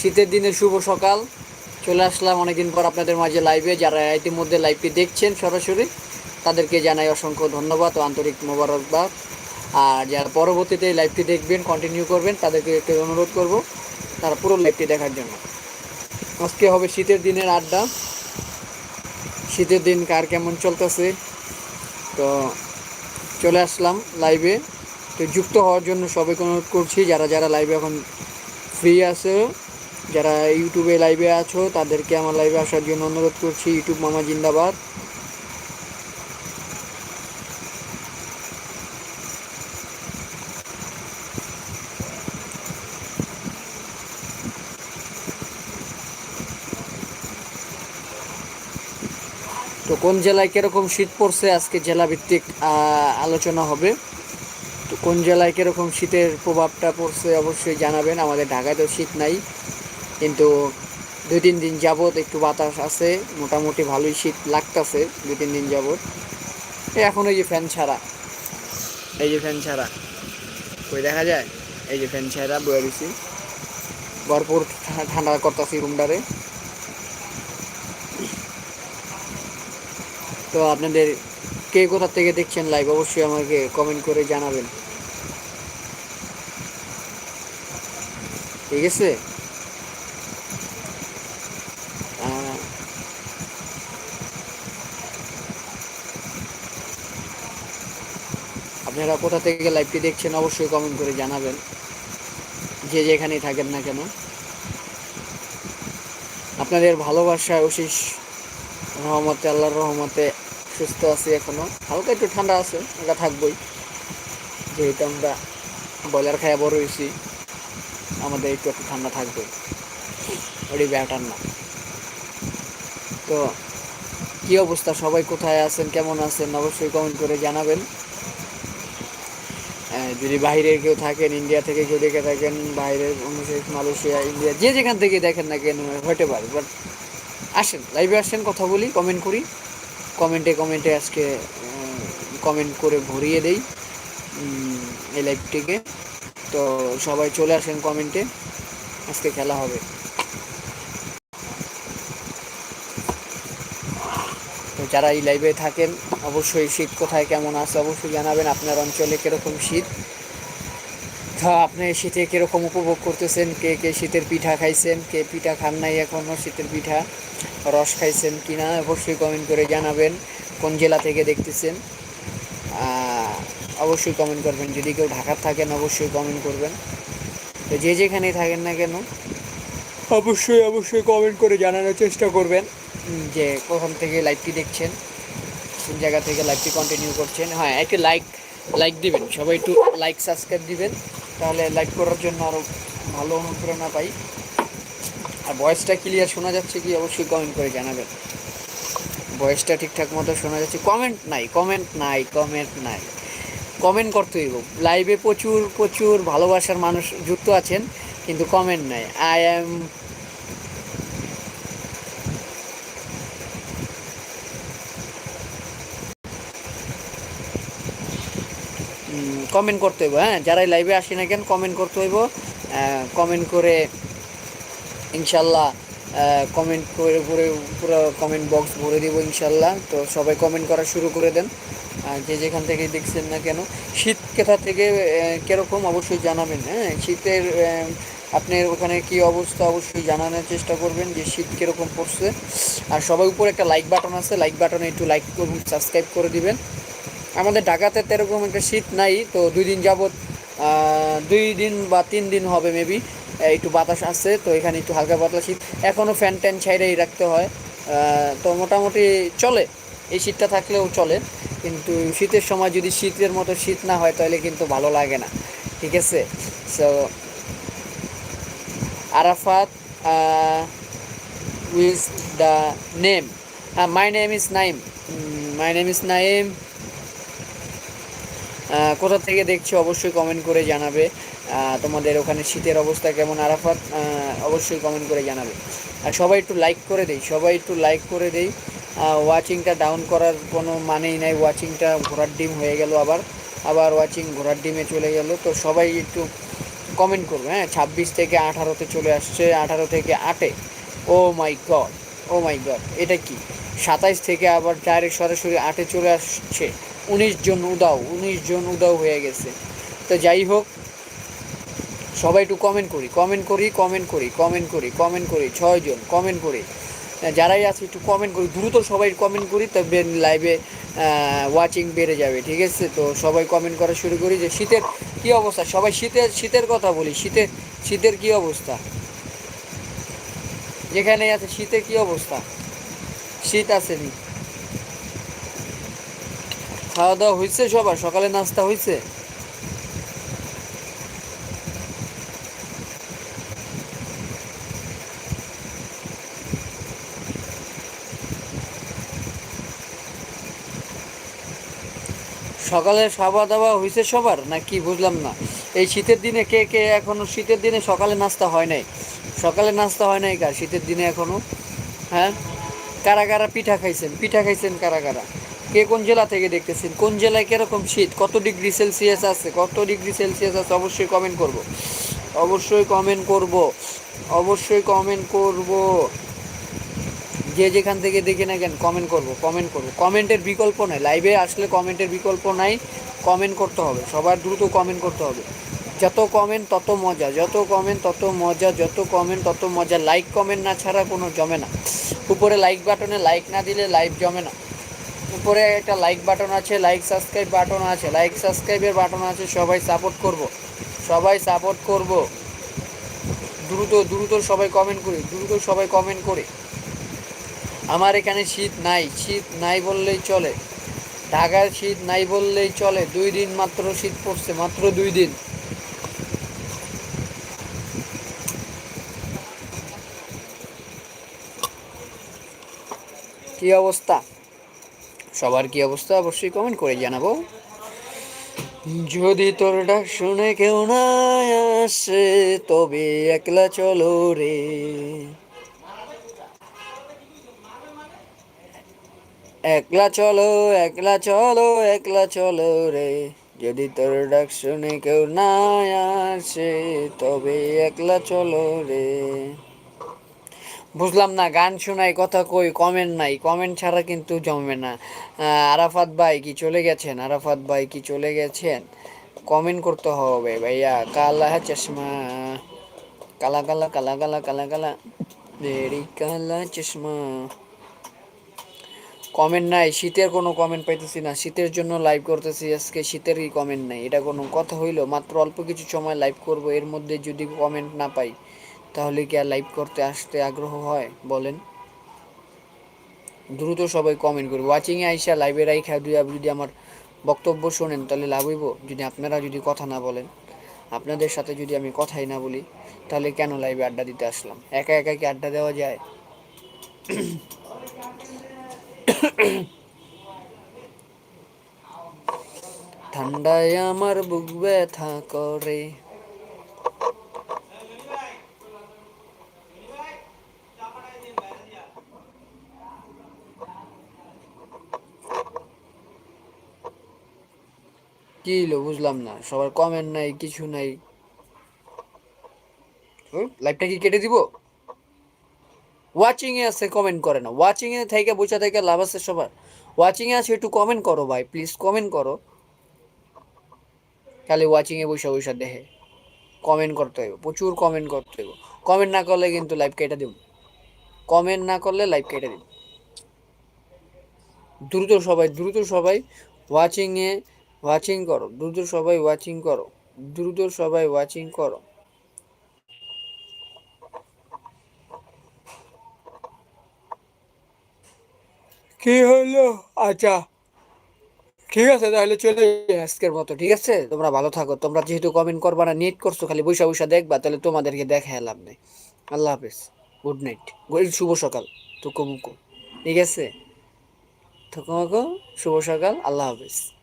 শীতের দিনে শুভ সকাল। চলে আসলাম অনেকদিন পর আপনাদের মাঝে লাইভে যারা ইতিমধ্যে লাইভটি দেখছেন সরাসরি, তাদেরকে জানাই অসংখ্য ধন্যবাদ ও আন্তরিক মোবারকবাদ। আর যারা পরবর্তীতে এই লাইভটি দেখবেন কন্টিনিউ করবেন, তাদেরকে একটু অনুরোধ করব তারা পুরো লাইভটি দেখার জন্য। আজকে হবে শীতের দিনের আড্ডা। শীতের দিন কার কেমন চলতেছে? তো চলে আসলাম লাইভে তো যুক্ত হওয়ার জন্য সবাইকে অনুরোধ করছি, যারা যারা লাইভে এখন ফ্রি আছে যারা ইউটিউবে লাইভে আছো, তাদেরকে আমার লাইভে আসার জন্য অনুরোধ করছি, ইউটিউব মামা জিন্দাবাদ। তো কোন জেলায় কীরকম শীত পড়ছে? আজকে জেলা ভিত্তিক আলোচনা হবে। তো কোন জেলায় কীরকম শীতের প্রভাবটা পড়ছে? অবশ্যই জানাবেন। আমাদের ঢাকায় তো শীত নাই। কিন্তু দুই তিন দিন যাবৎ একটু বাতাস আছে, মোটামুটি ভালোই শীত লাগতেছে দুই তিন দিন যাবৎ। এখন এই যে ফ্যান ছাড়া, এই যে ফ্যান ছাড়া। ওই দেখা যায়? এই যে ফ্যান ছাড়া বয়ে দিছি ভরপুর ঠান্ডা করতেছি রুমটারে। তো আপনাদের কে কোথা থেকে দেখছেন লাইভ অবশ্যই আমাকে কমেন্ট করে জানাবেন। ঠিক আছে? আপনারা কোথা থেকে লাইভটি দেখছেন অবশ্যই কমেন্ট করে জানাবেন। যে যেখানেই থাকেন না কেন। আপনাদের ভালোবাসায় অশেষ রহমতে, আল্লাহর রহমতে সুস্থ আছি এখনও। হালকা একটু ঠান্ডা আছে এটা থাকবই। যেহেতু আমরা ব্রয়লার খায় বড় হয়েছি, আমাদের একটু একটু ঠান্ডা থাকবে। ওটি ব্যাটার না। তো, কি অবস্থা? সবাই কোথায় আছেন? কেমন আছেন? অবশ্যই কমেন্ট করে জানাবেন। যদি বাইরে কেউ থাকেন ইন্ডিয়া থেকে কেউ দেখে থাকেন, বাইরের অনুশেষ মালয়েশিয়া ইন্ডিয়া যে যেখান থেকে দেখেন না কেন, হতে পারে বাট আসেন লাইভে আসেন, কথা বলি কমেন্ট করি। কমেন্টে কমেন্টে আজকে কমেন্ট করে ভরিয়ে দেই এই লাইভটিকে তো সবাই চলে আসেন কমেন্টে আজকে খেলা হবে। যারা এই লাইভে থাকেন, অবশ্যই শীত কোথায় কেমন আছে অবশ্যই জানাবেন আপনার অঞ্চলে কীরকম শীত। আপনি শীতে কীরকম উপভোগ করতেছেন? কে কে শীতের পিঠা খাইছেন? কে পিঠা খান নাই এখনও শীতের পিঠা? রস খাইছেন কি না অবশ্যই কমেন্ট করে জানাবেন, কোন জেলা থেকে দেখতেছেন। অবশ্যই কমেন্ট করবেন। যদি কেউ ঢাকার থাকেন, অবশ্যই কমেন্ট করবেন। তো যে যেখানেই থাকেন না কেন অবশ্যই অবশ্যই কমেন্ট করে জানানোর চেষ্টা করবেন। যে কোথান থেকে লাইভটি দেখছেন, কোন জায়গা থেকে লাইভটি কন্টিনিউ করছেন হ্যাঁ একটু লাইক লাইক দিবেন। সবাই একটু লাইক সাবস্ক্রাইব দিবেন, তাহলে লাইক করার জন্য আরও ভালো অনুপ্রেরণা পাই। আর ভয়েসটা ক্লিয়ার শোনা যাচ্ছে কি, অবশ্যই কমেন্ট করে জানাবেন। ভয়েসটা ঠিকঠাক মতো শোনা যাচ্ছে। কমেন্ট নাই কমেন্ট নাই কমেন্ট নাই। কমেন্ট করতে হইব লাইভে প্রচুর প্রচুর ভালোবাসার মানুষ যুক্ত আছেন, কিন্তু কমেন্ট নাই। আই অ্যাম কমেন্ট করতে হইব হ্যাঁ? যারাই লাইভে আসি না কেন কমেন্ট করতে হইব। কমেন্ট করে, ইনশাল্লাহ কমেন্ট করে করে, পুরো কমেন্ট বক্স ভরে দিব ইনশাল্লাহ। তো সবাই কমেন্ট করা শুরু করে দেন। যে যেখান থেকে দেখছেন না কেন। শীত কোথা থেকে কীরকম অবশ্যই জানাবেন হ্যাঁ? শীতের আপনার ওখানে কি অবস্থা অবশ্যই জানানোর চেষ্টা করবেন যে শীত কীরকম পড়ছে। আর সবাই উপরে একটা লাইক বাটন আছে লাইক বাটনে একটু লাইক করুন সাবস্ক্রাইব করে দিবেন। আমাদের ঢাকাতে তো এরকম একটা শীত নাই, তো দুই দিন যাবৎ দুই দিন বা তিন দিন হবে মেবি একটু বাতাস আসছে তো এখানে একটু হালকা পাতলা শীত। এখনও ফ্যান ট্যান ছাইড়েই রাখতে হয় তো মোটামুটি চলে। এই শীতটা থাকলেও চলে, কিন্তু শীতের সময় যদি শীতের মতো শীত না হয়, তাহলে কিন্তু ভালো লাগে না, ঠিক আছে? So Arafat was the name হ্যাঁ my name is Naim my name is Naim কোথা থেকে দেখছ অবশ্যই কমেন্ট করে জানাবে। তোমাদের ওখানে শীতের অবস্থা কেমন, আরাফাত? অবশ্যই কমেন্ট করে জানাবে। আর সবাই একটু লাইক করে দেই, সবাই একটু লাইক করে দেই। ওয়াচিংটা ডাউন করার কোনো মানেই নাই ওয়াচিংটা ঘোড়ার ডিম হয়ে গেল আবার। আবার ওয়াচিং ঘোড়ার ডিমে চলে গেল, তো সবাই একটু কমেন্ট করবে। হ্যাঁ ছাব্বিশ থেকে আঠারোতে চলে আসছে, আঠারো থেকে আটে। ও মাই গড ও মাই গড এটা কি? সাতাইশ থেকে আবার ডাইরেক্ট সরাসরি আটে চলে আসছে। উনিশ জন উদাও, উনিশ জন উদাও হয়ে গেছে। তো যাই হোক, সবাই একটু কমেন্ট করি কমেন্ট করি কমেন্ট করি কমেন্ট করি কমেন্ট করি ছয়জন কমেন্ট করি। যারাই আছে একটু কমেন্ট করি, দ্রুত সবাই কমেন্ট করি, তবে লাইভে ওয়াচিং বেড়ে যাবে, ঠিক আছে? তো সবাই কমেন্ট করা শুরু করি যে শীতের কী অবস্থা? সবাই শীতের শীতের কথা বলি, শীতের শীতের কী অবস্থা? যেখানে আছে, শীতের কী অবস্থা? শীত আসেনি। খাওয়া দাওয়া হয়েছে সবার? সকালে নাস্তা হয়েছে সকালে খাওয়া দাওয়া হয়েছে সবার? না কি বুঝলাম না। এই শীতের দিনে কে কে এখনও? শীতের দিনে সকালে নাস্তা হয় নাই। সকালে নাস্তা হয় নাই কার? শীতের দিনে এখনও? হ্যাঁ? কারা কারা পিঠা খাইছেন? পিঠা খাইছেন কারা কারা? কে কোন জেলা থেকে দেখতেছেন? কোন জেলায় কীরকম শীত? কত ডিগ্রি সেলসিয়াস আছে? কত ডিগ্রি সেলসিয়াস আছে? অবশ্যই কমেন্ট করব। অবশ্যই কমেন্ট করব। অবশ্যই কমেন্ট করব। যে যেখান থেকে দেখে না কেন কমেন্ট করব কমেন্ট করব। কমেন্টের বিকল্প নাই। লাইভে আসলে কমেন্টের বিকল্প নাই। কমেন্ট করতে হবে। সবার দ্রুত কমেন্ট করতে হবে। যত কমেন্ট তত মজা। যত কমেন্ট তত মজা। যত কমেন্ট তত মজা। লাইক কমেন্ট না ছাড়া কোনো জমে না। উপরে লাইক বাটনে লাইক না দিলে লাইভ জমে না। উপরে একটা লাইক বাটন আছে লাইক সাবস্ক্রাইব বাটন আছে লাইক সাবস্ক্রাইবের বাটন আছে, সবাই সাপোর্ট করব। সবাই সাপোর্ট করব। দ্রুত দ্রুত সবাই কমেন্ট করি, দ্রুত সবাই কমেন্ট করে। আমার এখানে শীত নাই শীত নাই বললেই চলে। ঢাকার শীত নাই বললেই চলে, দুই দিন মাত্র শীত পড়ছে, মাত্র দুই দিন। কি অবস্থা? সবার কি অবস্থা অবশ্যই কমেন্ট করে জানাব। যদি তোর ডাক শুনে কেউ না আসে, তবে একলা চলো রে। একলা চলো একলা চলো একলা চলো রে। যদি তোর ডাক শুনে কেউ না আসে, তবে একলা চলো রে। বুঝলাম না, গান শোনাই কথা কই কমেন্ট নাই। কমেন্ট ছাড়া কিন্তু জমবে না। আরাফাত ভাই কি চলে গেছেন? আরাফাত ভাই কি চলে গেছেন? কমেন্ট করতে হবে ভাইয়া। কালা চশমা। কালা কালা কালা কালা কালা কালা। ভেরি কালা চশমা। কমেন্ট নাই। শীতের কোনো কমেন্ট পাইতেছি না। শীতের জন্য লাইভ করতেছি আজকে। শীতেরই কমেন্ট নাই। এটা কোনো কথা হইল? মাত্র অল্প কিছু সময় লাইভ করব। এর মধ্যে যদি কমেন্ট না পাই তাহলে কি আর লাইভ করতে আসতে আগ্রহ হয়? বলেন। দ্রুত সবাই কমেন্ট করবে। ওয়াচিংয়ে আইসা লাইভে রাইখা দুই যদি আমার বক্তব্য শোনেন, তাহলে লাভ হইব? যদি আপনারা যদি কথা না বলেন, আপনাদের সাথে যদি আমি কথাই না বলি, তাহলে কেন লাইভে আড্ডা দিতে আসলাম? একা একা কি আড্ডা দেওয়া যায়? ঠান্ডায় আমার বুক ব্যথা করে। কি হলো বুঝলাম না। সবার কমেন্ট নাই, কিছু নাই। লাইভটা কি কেটে দিব? ওয়াচিং এ আছে কমেন্ট করে না। ওয়াচিং এ থেকে বসে থেকে লাভ আছে সবার। ওয়াচিং এ আছে, একটু কমেন্ট করো ভাই প্লিজ কমেন্ট করো। খালি ওয়াচিং এ বসে বসে দেখে। কমেন্ট করতে হইব, প্রচুর কমেন্ট করতে হইব। কমেন্ট না করলে কিন্তু লাইভ কেটে দিব। কমেন্ট না করলে লাইভ কেটে দিব। দ্রুত সবাই দ্রুত সবাই ওয়াচিং এ ওয়াচিং করো। দ্রুত সবাই ওয়াচিং করো। দ্রুত সবাই ওয়াচিং করো। কি হলো? আচ্ছা। ঠিক আছে, তাহলে চলে আজকের মতো, ঠিক আছে? তোমরা ভালো থাকো। তোমরা যেহেতু কমেন্ট করবা না নেট করছ, খালি বৈশা বৈশা দেখবা, তাহলে তোমাদেরকে দেখা লাভ নেই। আল্লাহ হাফিজ। গুড নাইট শুভ সকাল। তুকো মুকো। ঠিক আছে? থুকো মুকো শুভ সকাল। আল্লাহ হাফিজ।